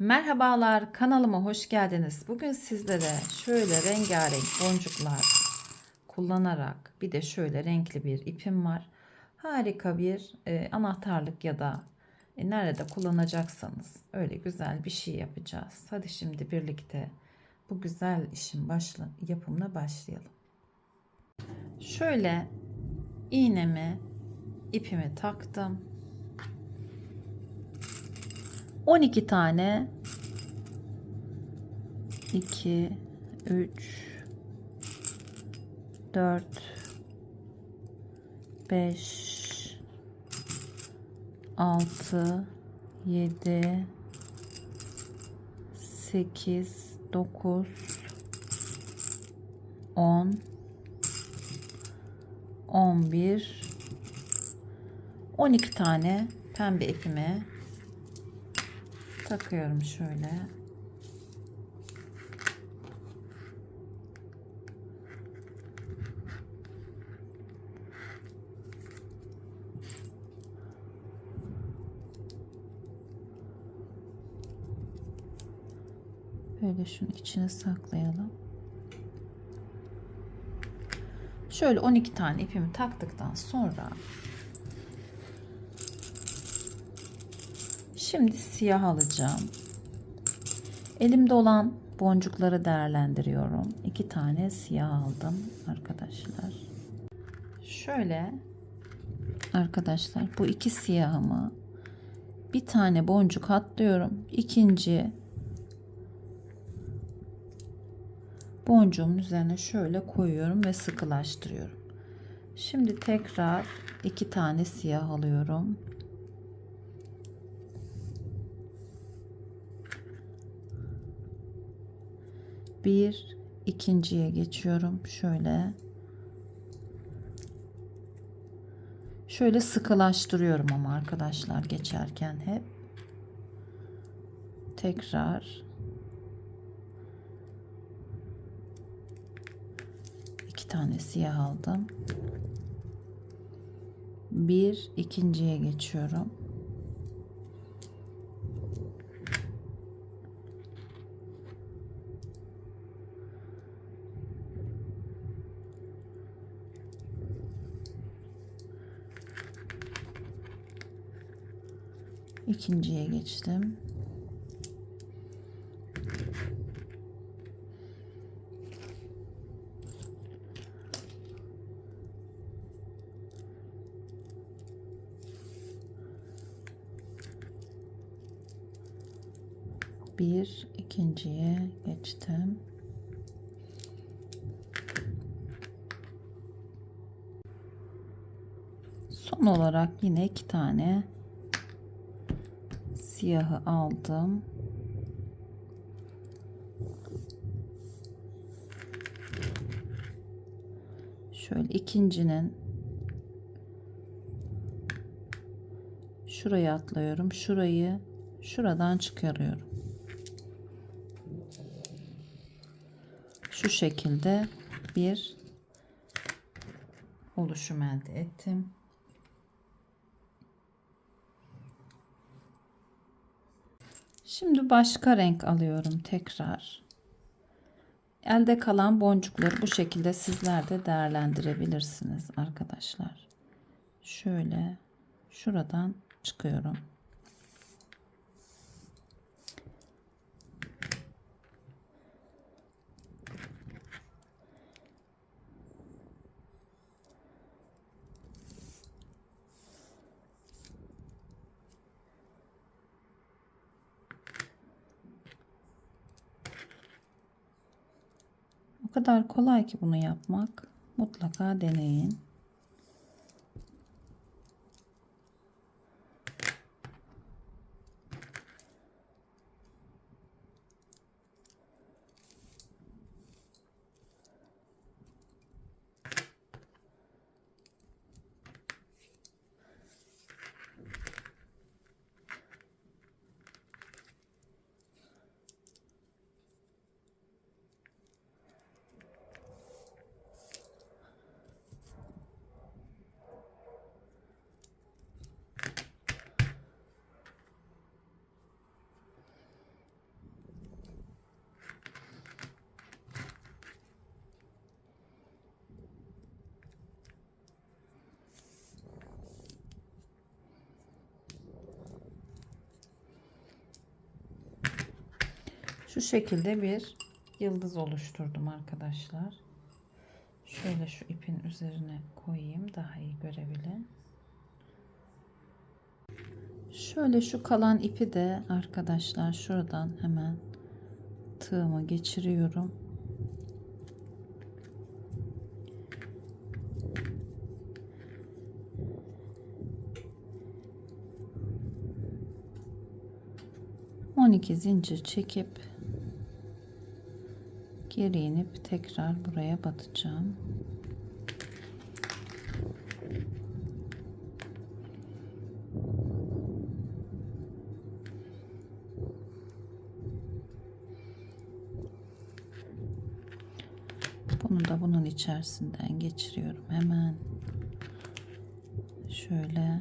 Merhabalar kanalıma hoş geldiniz. Bugün sizlere şöyle rengarenk boncuklar kullanarak bir de şöyle renkli bir ipim var. Harika bir e, anahtarlık ya da e, nerede kullanacaksanız öyle güzel bir şey yapacağız. Hadi şimdi birlikte bu güzel işin başla, yapımına başlayalım. Şöyle iğnemi ipimi taktım. 12 tane. 2 3 4 5 6 7 8 9 10 11 12 tane pembe ipimi takıyorum şöyle. Böyle şunun içine saklayalım. Şöyle 12 tane ipimi taktıktan sonra Şimdi siyah alacağım. Elimde olan boncukları değerlendiriyorum. İki tane siyah aldım arkadaşlar. Şöyle arkadaşlar bu iki siyahımı bir tane boncuk atlıyorum. İkinci boncuğumun üzerine şöyle koyuyorum ve sıkılaştırıyorum. Şimdi tekrar iki tane siyah alıyorum. Bir ikinciye geçiyorum. Şöyle. Şöyle sıkılaştırıyorum ama arkadaşlar geçerken hep. Tekrar. İki tane siyah aldım. Bir ikinciye geçiyorum ikinciye geçtim. Bir ikinciye geçtim. Son olarak yine iki tane siyahı aldım. Şöyle ikincinin şuraya atlıyorum. Şurayı şuradan çıkarıyorum. Şu şekilde bir oluşum elde ettim. Şimdi başka renk alıyorum tekrar. Elde kalan boncukları bu şekilde sizler de değerlendirebilirsiniz arkadaşlar. Şöyle şuradan çıkıyorum. O kadar kolay ki bunu yapmak. Mutlaka deneyin. Şu şekilde bir yıldız oluşturdum arkadaşlar. Şöyle şu ipin üzerine koyayım daha iyi görebilin. Şöyle şu kalan ipi de arkadaşlar şuradan hemen tığımı geçiriyorum. On iki zincir çekip geri inip tekrar buraya batacağım. Bunu da bunun içerisinden geçiriyorum hemen. Şöyle.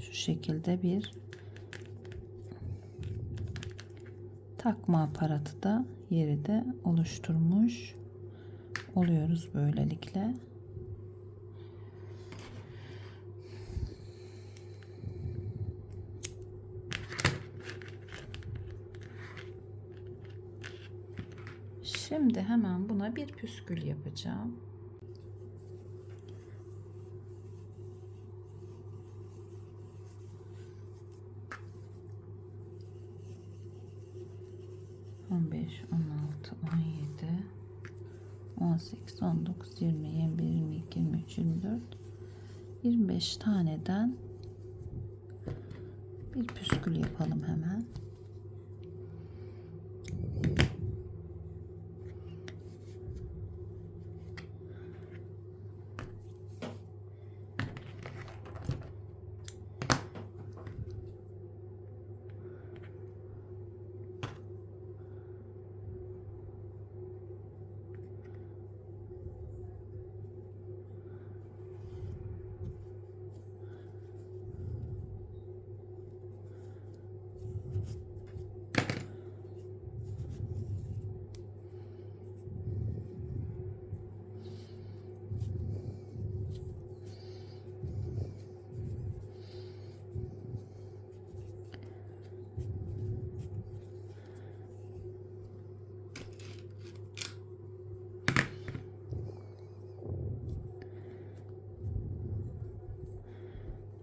Şu şekilde bir takma aparatı da yeri de oluşturmuş oluyoruz böylelikle. Şimdi hemen buna bir püskül yapacağım. 15, 16, 17, 18, 19, 20, 21, 22, 23, 24, 25 taneden bir püskül yapalım hemen.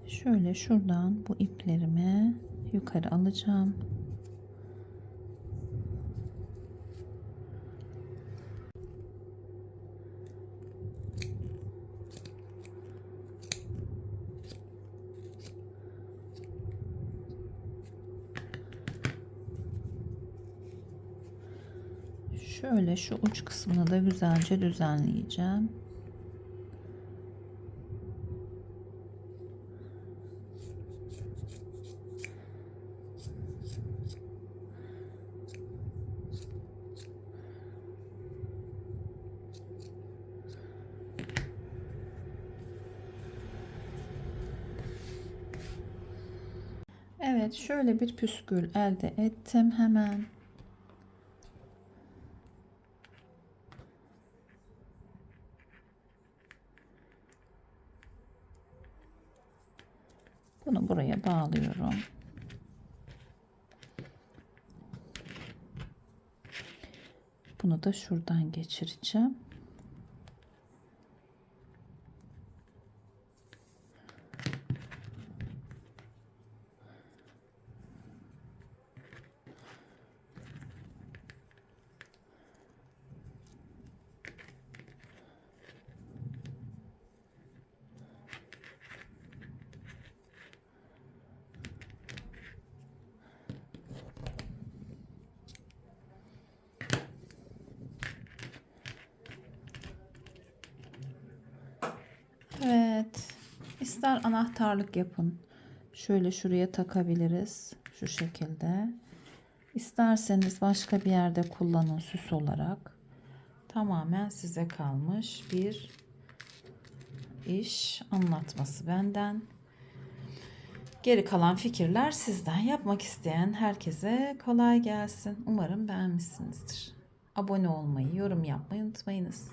Şöyle şuradan bu iplerimi yukarı alacağım. Şöyle şu uç kısmını da güzelce düzenleyeceğim. Evet şöyle bir püskül elde ettim hemen. Bunu buraya bağlıyorum. Bunu da şuradan geçireceğim. Evet. İster anahtarlık yapın. Şöyle şuraya takabiliriz. Şu şekilde. İsterseniz başka bir yerde kullanın süs olarak. Tamamen size kalmış bir iş anlatması benden. Geri kalan fikirler sizden. Yapmak isteyen herkese kolay gelsin. Umarım beğenmişsinizdir. Abone olmayı, yorum yapmayı unutmayınız.